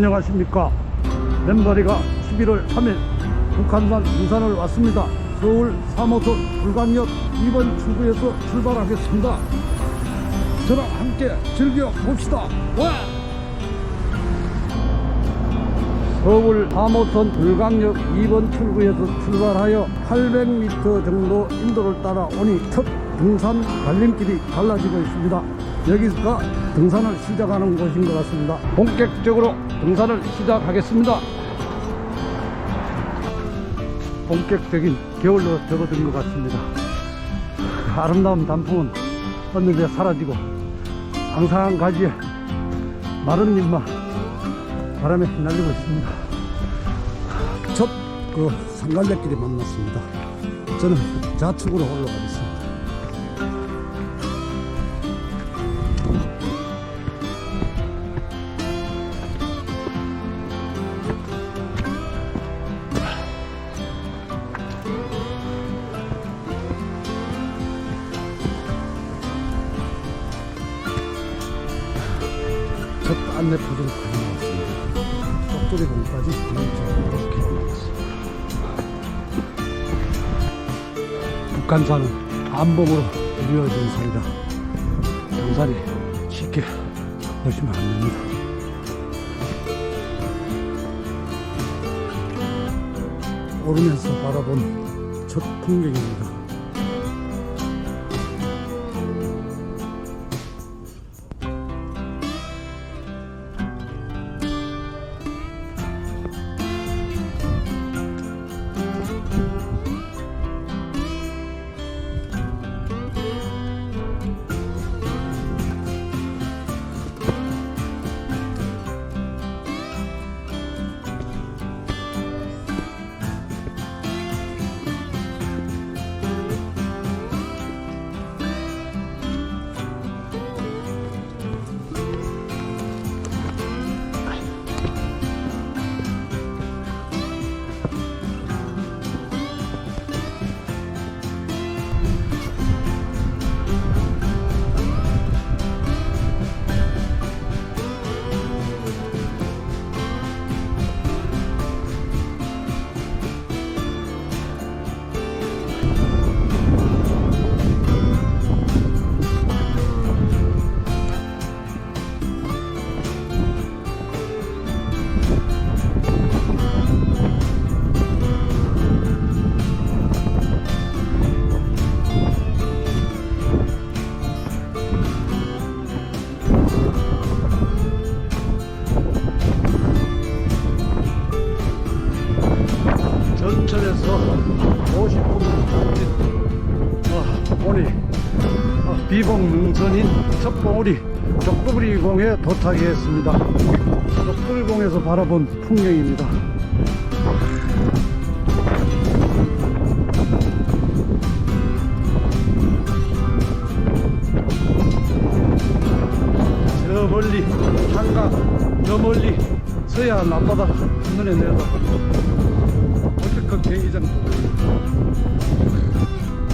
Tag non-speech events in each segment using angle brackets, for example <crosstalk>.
안녕하십니까 맨머리가 11월 3일 북한산 등산을 왔습니다 서울 3호선 불광역 2번 출구에서 출발하겠습니다 저랑 함께 즐겨 봅시다 와! 서울 3호선 불광역 2번 출구에서 출발하여 800m 정도 인도를 따라 오니 첫 등산 갈림길이 갈라지고 있습니다. 여기가 등산을 시작하는 곳인 것 같습니다. 본격적으로 등산을 시작하겠습니다. 본격적인 겨울로 접어든 것 같습니다. 아름다운 단풍은 어느새 사라지고 앙상한 가지에 마른 잎만 바람에 휘날리고 있습니다. 첫 그 산갈래길이 만났습니다. 저는 좌측으로 올라가겠습니다. 북한산은 안봉으로 이루어진 산이라 등산이 쉽게 보시면 안 됩니다. 오르면서 바라본 첫 풍경입니다. 첫봉우리 족두리봉에 도착했습니다. 족두리봉에서 바라본 풍경입니다. 저 멀리 한강 저 멀리 서해안 앞바다 눈에 내려다 월드컵 경기장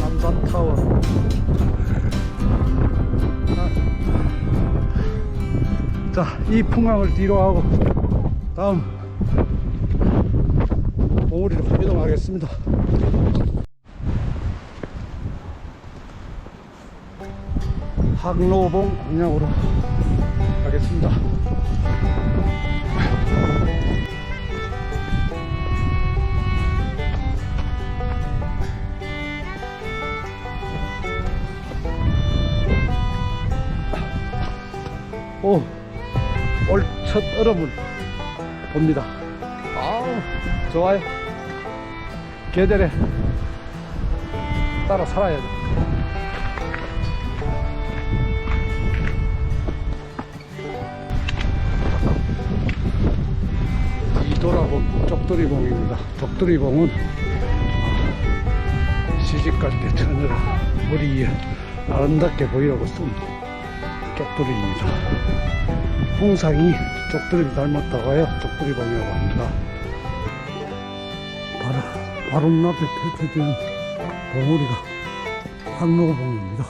남산타워 자, 이 풍광을 뒤로 하고 다음 봉우리로 이동하겠습니다. 항로봉 방향으로 가겠습니다. 오, 올 첫 얼음을 봅니다. 아우, 좋아요. 계절에 따라 살아야 돼. 이도라봉 쪽두리봉입니다. 쪽두리봉은 시집 갈 때 처녀라 머리 위에 아름답게 보이라고 씁니다. 쪽돌이입니다. 홍상이 쪽돌이를 닮았다고 하여 쪽돌이봉이라고 합니다. 바로, 바로 눈앞에 펼쳐지는 봉우리가 항로봉입니다.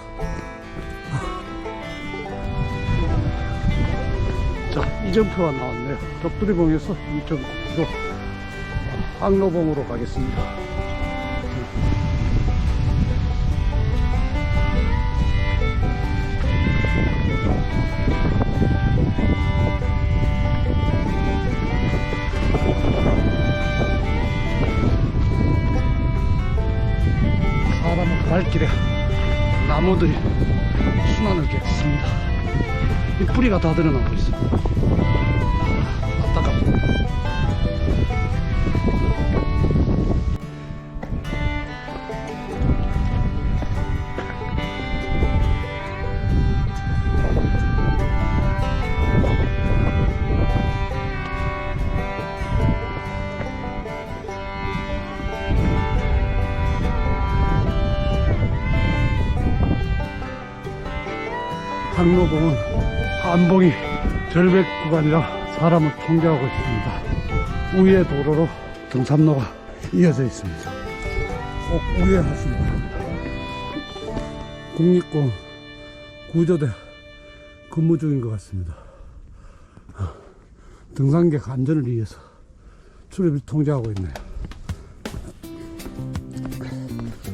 자, 이정표가 나왔네요. 쪽돌이봉에서 2.9km 항로봉으로 가겠습니다. 나무들이 순환을 겪습니다. 이 뿌리가 다 드러나고 있습니다. 항로봉은 안봉이 절벽 구간이라 사람을 통제하고 있습니다. 우회 도로로 등산로가 이어져 있습니다. 꼭 우회하시기 바랍니다. 국립공 구조대 근무 중인 것 같습니다. 아, 등산객 안전을 위해서 출입을 통제하고 있네요.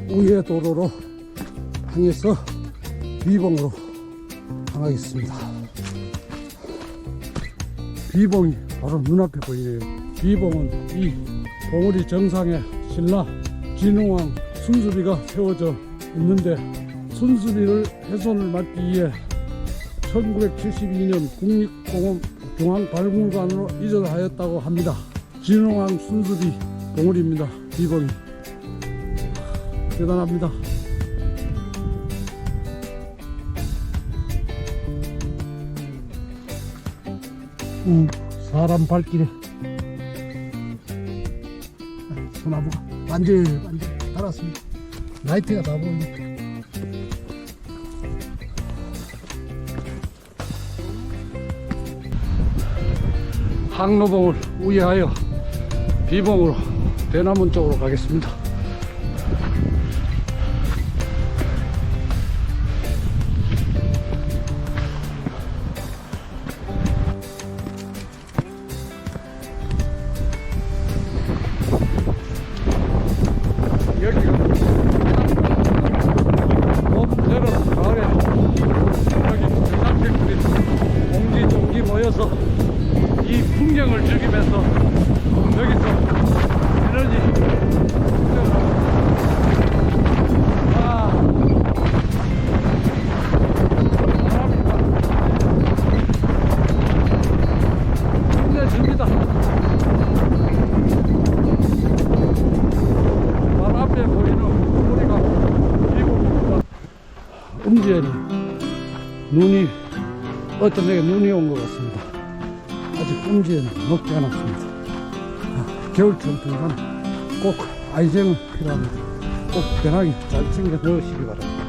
우회 도로로 향해서 비봉으로 향하겠습니다. 비봉이 바로 눈앞에 보이네요. 비봉은 이 봉우리 정상에 신라 진흥왕 순수비가 세워져 있는데 순수비를 훼손을 막기 위해 1972년 국립공원 중앙발굴관으로 이전하였다고 합니다. 진흥왕 순수비 봉우리입니다. 비봉이 대단합니다. 음, 사람 발길에 소나무가 반질 반질 달았습니다. 라이트가 다 보입니다. 항로봉을 우회하여 비봉으로 대나문 쪽으로 가겠습니다. 음지에는 눈이 어떤 데가 눈이 온 것 같습니다. 아직 음지에는 녹지 않았습니다. 아, 겨울철 등산 꼭 아이젠은 필요합니다. 꼭 변하게 잘 챙겨 넣으시기 바랍니다.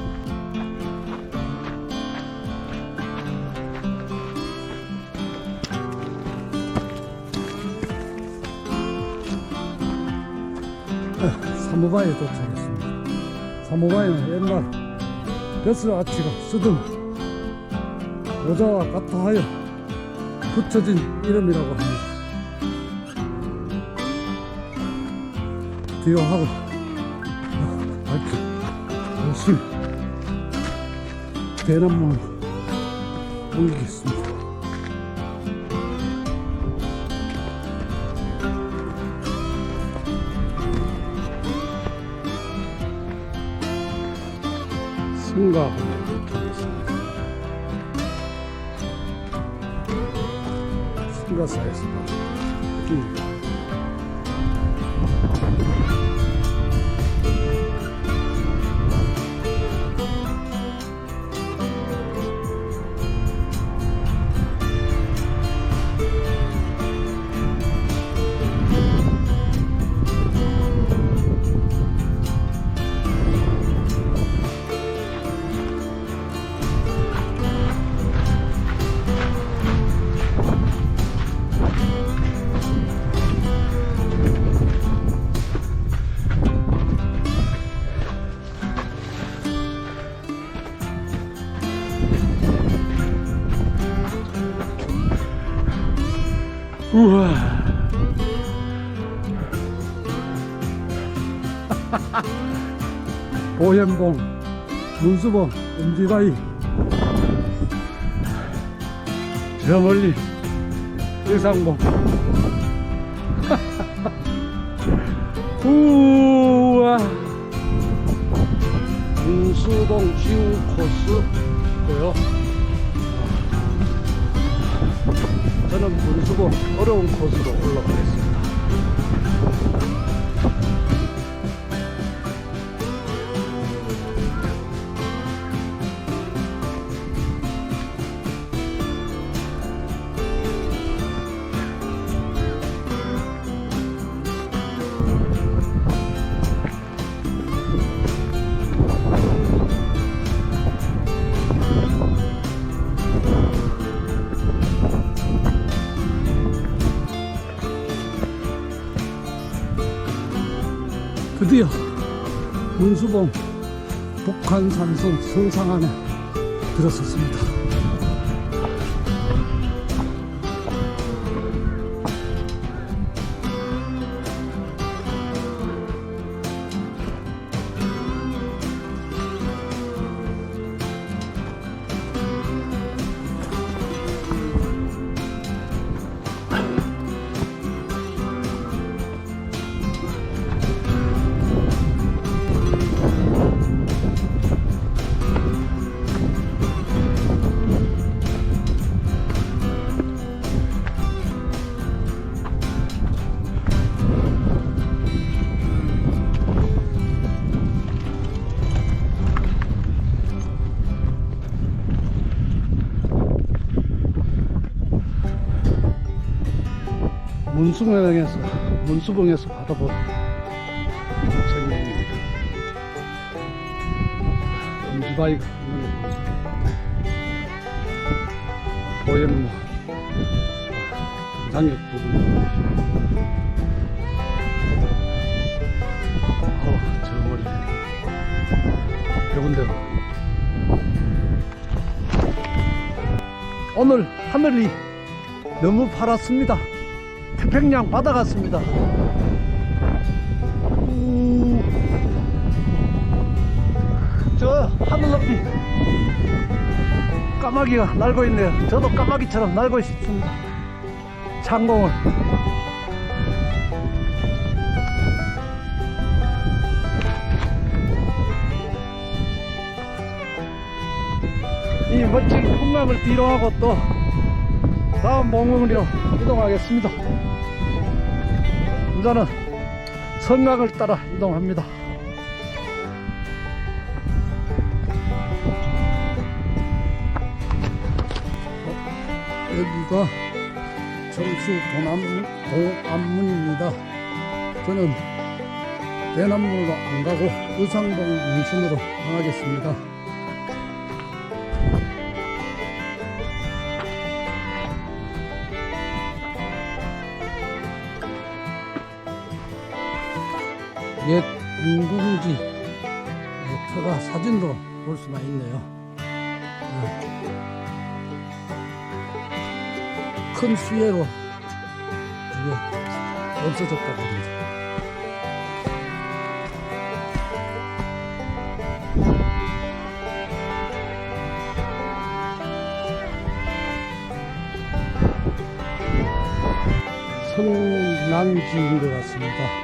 사무바에 도착했습니다. 사무바에는 옛날 벼슬 아치가 쓰던 모자와 같아 하여 붙여진 이름이라고 합니다. 뒤로 하고 밝게 열심히 대나무를 옮기겠습니다. 승가봉을 도착했습니 보현봉, 문수봉, 음지바위. 저 멀리 의상봉. 우와. 문수봉 지우 코스고요. 저는 문수봉 어려운 코스로 올라가겠습니다. 드디어 문수봉 북한산성 성상 안에 들어섰습니다. 문수봉에서 문수봉에서 받아본 전경입니다. 음지바위가 보현무 장역 부분. 어, 저 머리 데가. 오늘 하늘이 너무 파랗습니다. 같습니다. 우, 저 하늘 높이 까마귀가 날고 있네요. 저도 까마귀처럼 날고 싶습니다. 창공을. 이 멋진 풍랑을 뒤로 하고 또 다음 몽웅리로 이동하겠습니다. 이제는 성곽을 따라 이동합니다. 어, 여기가 정수 동암문, 동암문입니다. 저는 대남문으로 안 가고 의상봉 문순으로 향하겠습니다. 옛 인궁지 터가 사진도 볼 수가 있네요. 어. 큰 수해로 이게 없어졌다고 합니다. 성난지인 것 같습니다.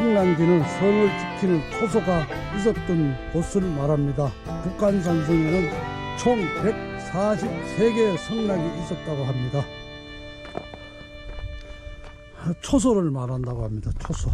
성난지는 성을 지키는 토소가 있었던 곳을 말합니다. 북한 산성에는 총 143개의 성락이 있었다고 합니다. 초소를 말한다고 합니다. 초소.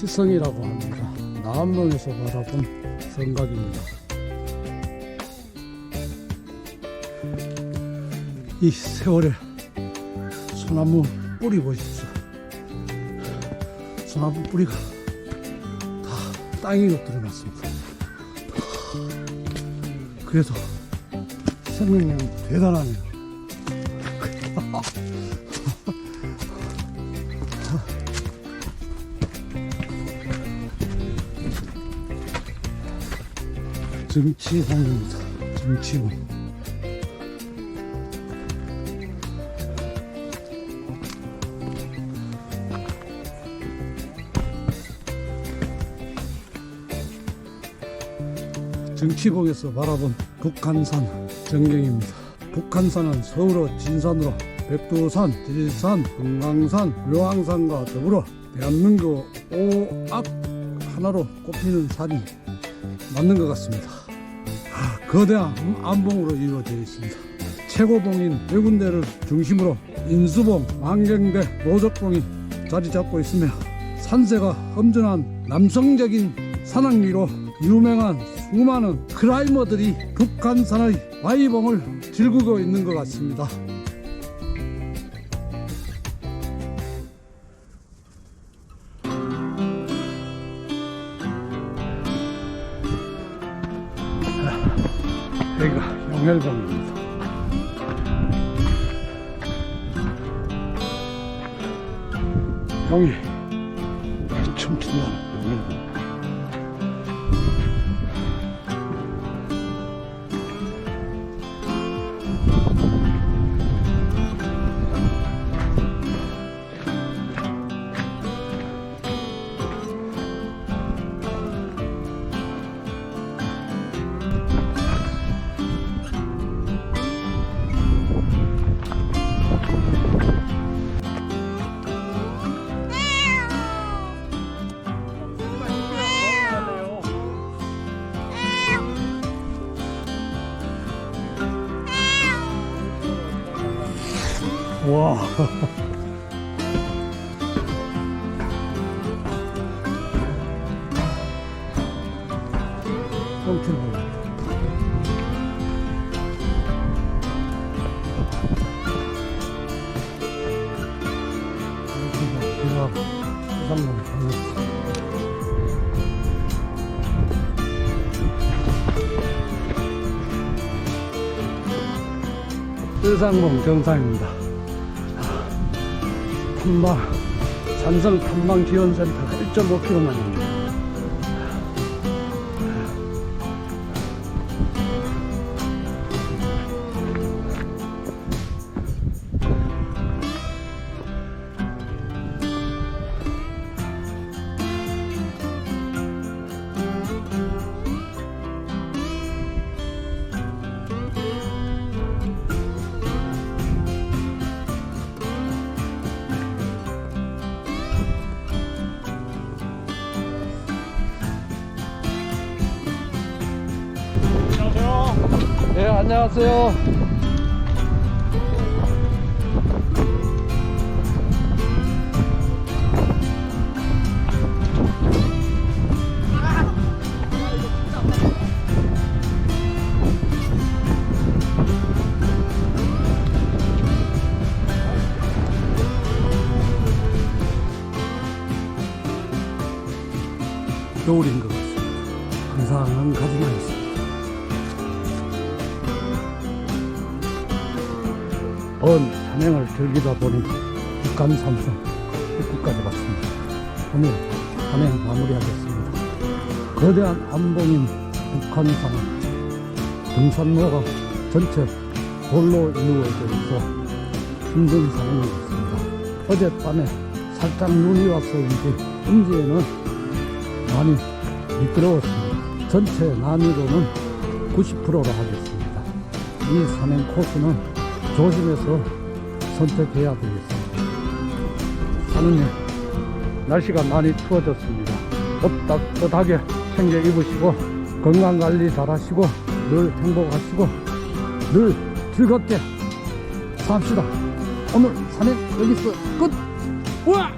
시성이라고 합니다. 나한봉에서 바라본 성곽입니다. 이 세월에 소나무 뿌리 보십시오. 소나무 뿌리가 다 땅으로 들어갔습니다. 그래서 생명력은 대단하네요. <laughs> 정치봉입니다. 정치봉. 정치봉에서 바라본 북한산 전경입니다. 북한산은 서울의 진산으로 백두산, 지리산, 금강산, 묘항산과 더불어 대한민국 5압 하나로 꼽히는 산이 맞는 것 같습니다. 아, 거대한 안봉으로 이루어져 있습니다. 최고봉인 네 군데를 중심으로 인수봉, 망경대, 노적봉이 자리 잡고 있으며 산세가 험준한 남성적인 산악리로 유명한 수많은 클라이머들이 북한산의 마이봉을 즐기고 있는 것 같습니다. 여기가 영열봉입니다. 영이 뜨상봉 정상입니다. 탐방, 산성 탐방 지원센터가 1.5km만입니다. 안녕하세요. 언 산행을 즐기다 보니 북한 삼성 입구까지 왔습니다. 오늘 산행 마무리하겠습니다. 거대한 안봉인 북한산은 등산로가 전체 돌로 이루어져 있어 힘든 산행이 있습니다. 어젯밤에 살짝 눈이 와서인지 음지에는 많이 미끄러웠습니다. 전체 난이도는 90%로 하겠습니다. 이 산행 코스는 조심해서 선택해야 되겠습니다. 산은요, 날씨가 많이 추워졌습니다. 옷 따뜻하게 챙겨 입으시고, 건강 관리 잘 하시고, 늘 행복하시고, 늘 즐겁게 삽시다. 오늘 산행 여기서 끝! 우와!